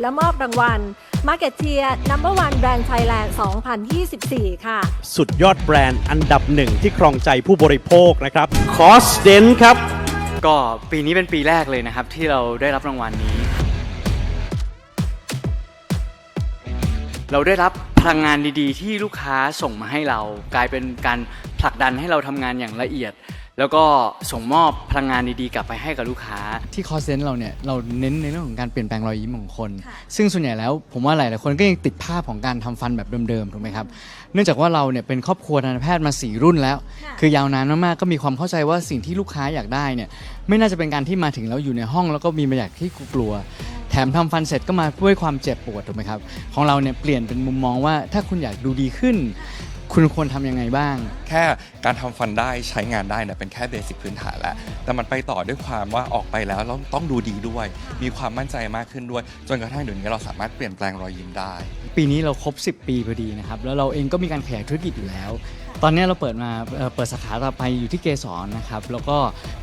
และมอบรางวัล Market Tier Number One Brand Thailand 2024 ค่ะ สุดยอดแบรนด์อันดับหนึ่งที่ครองใจผู้บริโภคนะครับคอสเดนครับ ก็ปีนี้เป็นปีแรกเลยนะครับ ที่เราได้รับรางวัลนี้ เราได้รับพลังงานดีๆ ที่ลูกค้าส่งมาให้เรา กลายเป็นการผลักดันให้เราทำงานอย่างละเอียด แล้วก็ส่งมอบพลังงานดีๆกลับไปให้กับลูกค้า ที่คอเซนเราเนี่ยเราเน้นในเรื่องของการเปลี่ยนแปลงรอยยิ้มของคน ซึ่งส่วนใหญ่แล้วผมว่าหลายๆคนก็ยังติดภาพของการทำฟันแบบเดิมๆถูกไหมครับเนื่องจากว่าเราเนี่ยเป็นครอบครัวทันตแพทย์มาสี่รุ่นแล้ว คือยาวนานมากๆก็มีความเข้าใจว่าสิ่งที่ลูกค้าอยากได้เนี่ยไม่น่าจะเป็นการที่มาถึงแล้วอยู่ในห้อง แล้วก็มีมาอยากที่กลัวแถมทำฟันเสร็จก็มาด้วยความเจ็บปวดถูกไหมครับของเราเนี่ยเปลี่ยนเป็นมุมมองว่าถ้าคุณอยากดูดีขึ้น คุณควรทำยังไงบ้าง แค่การทำฟันได้ใช้งานได้เนี่ยเป็นแค่เบสิกพื้นฐานแล้ว แต่มันไปต่อด้วยความว่าออกไปแล้วเราต้องดูดีด้วย มีความมั่นใจมากขึ้นด้วย จนกระทั่งเดี๋ยวนี้เราสามารถเปลี่ยนแปลงรอยยิ้มได้ ปีนี้เราครบ 10 ปีพอดีนะครับ แล้วเราเองก็มีการขยายธุรกิจอยู่แล้ว ตอนนี้เราเปิดมาเอ่อเปิดสาขาต่อไปอยู่ที่เกสรนะครับ แล้วก็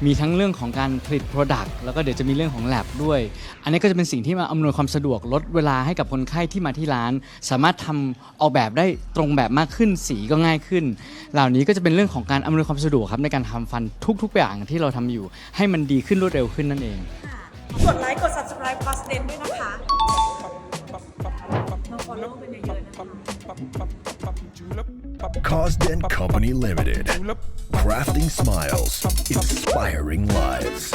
มีทั้งเรื่องของการผลิต Product แล้วก็เดี๋ยวจะมีเรื่องของ Lab ด้วย อันนี้ก็จะเป็นสิ่งที่มาอำนวยความสะดวกลดเวลาให้กับคนไข้ที่มาที่ร้าน สามารถทำออกแบบได้ตรงแบบมากขึ้นสีก็ง่ายขึ้น เหล่านี้ก็จะเป็นเรื่องของการอำนวยความสะดวกครับในการทำฟันทุก ๆ อย่างที่เราทำอยู่ ให้มันดีขึ้นรวดเร็วขึ้นนั่นเอง กดไลค์ กด subscribe p a s t e n ด้วยนะคะมา follow กันเยนะคะ Cosden Company Limited. Crafting smiles, inspiring lives.